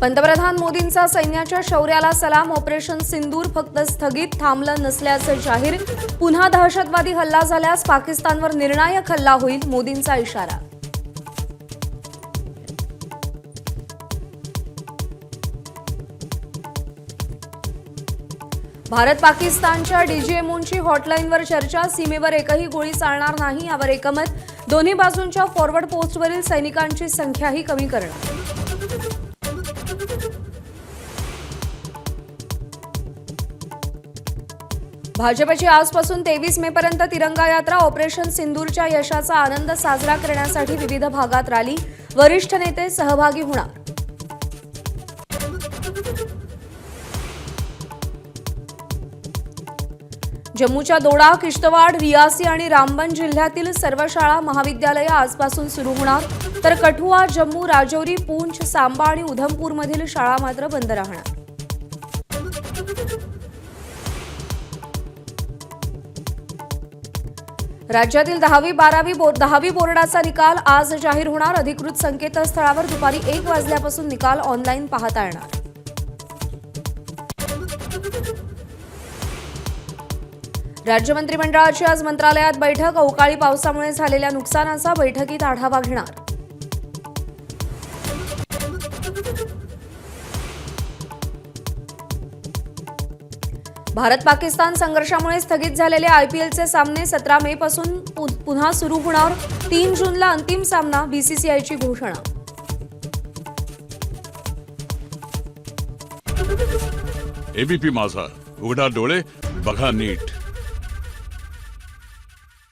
पंतप्रधान मोदींचा सैन्याच्या शौर्याला सलाम ऑपरेशन सिंदूर फक्त स्थगित थांबलं नसल्याचं जाहीर. पुन्हा दहशतवादी हल्ला झाल्यास पाकिस्तानवर निर्णायक हल्ला होईल मोदींचा इशारा. भारत पाकिस्तानच्या डीजीएमओंची हॉटलाईनवर चर्चा सीमेवर एकही गोळी चालणार नाही यावर एकमत. दोन्ही बाजूंच्या फॉरवर्ड पोस्टवरील सैनिकांची संख्याही कमी करणार. भाजपची आजपासून तेवीस मे पर्यंत तिरंगा यात्रा ऑपरेशन सिंदूरच्या यशाचा आनंद साजरा करण्यासाठी विविध भागात रॅली. वरिष्ठ नेते सहभागी होणार. जम्मूच्या दोडा किश्तवाड रियासी आणि रामबन जिल्ह्यातील सर्व शाळा महाविद्यालयं आजपासून सुरू होणार. तर कठुआ जम्मू राजौरी पूंछ सांबा आणि उधमपूरमधील शाळा मात्र बंद राहणार. राज्यातील दहावी बारावी बो- दहावी बोर्डाचा निकाल आज जाहीर होणार. अधिकृत संकेतस्थळावर दुपारी एक वाजल्यापासून निकाल ऑनलाईन पाहता येणार. राज्य मंत्रिमंडळाची आज मंत्रालयात बैठक. अवकाळी पावसामुळे झालेल्या नुकसानाचा बैठकीत आढावा घेणार. भारत पाकिस्तान संघर्षामुळे स्थगित झालेले आयपीएलचे सामने सतरा मे पासून पुन्हा सुरू होणार. तीन जूनला अंतिम सामना बीसीसीआयची घोषणा. एबीपी माझा. उघडा डोळे बघा नीट.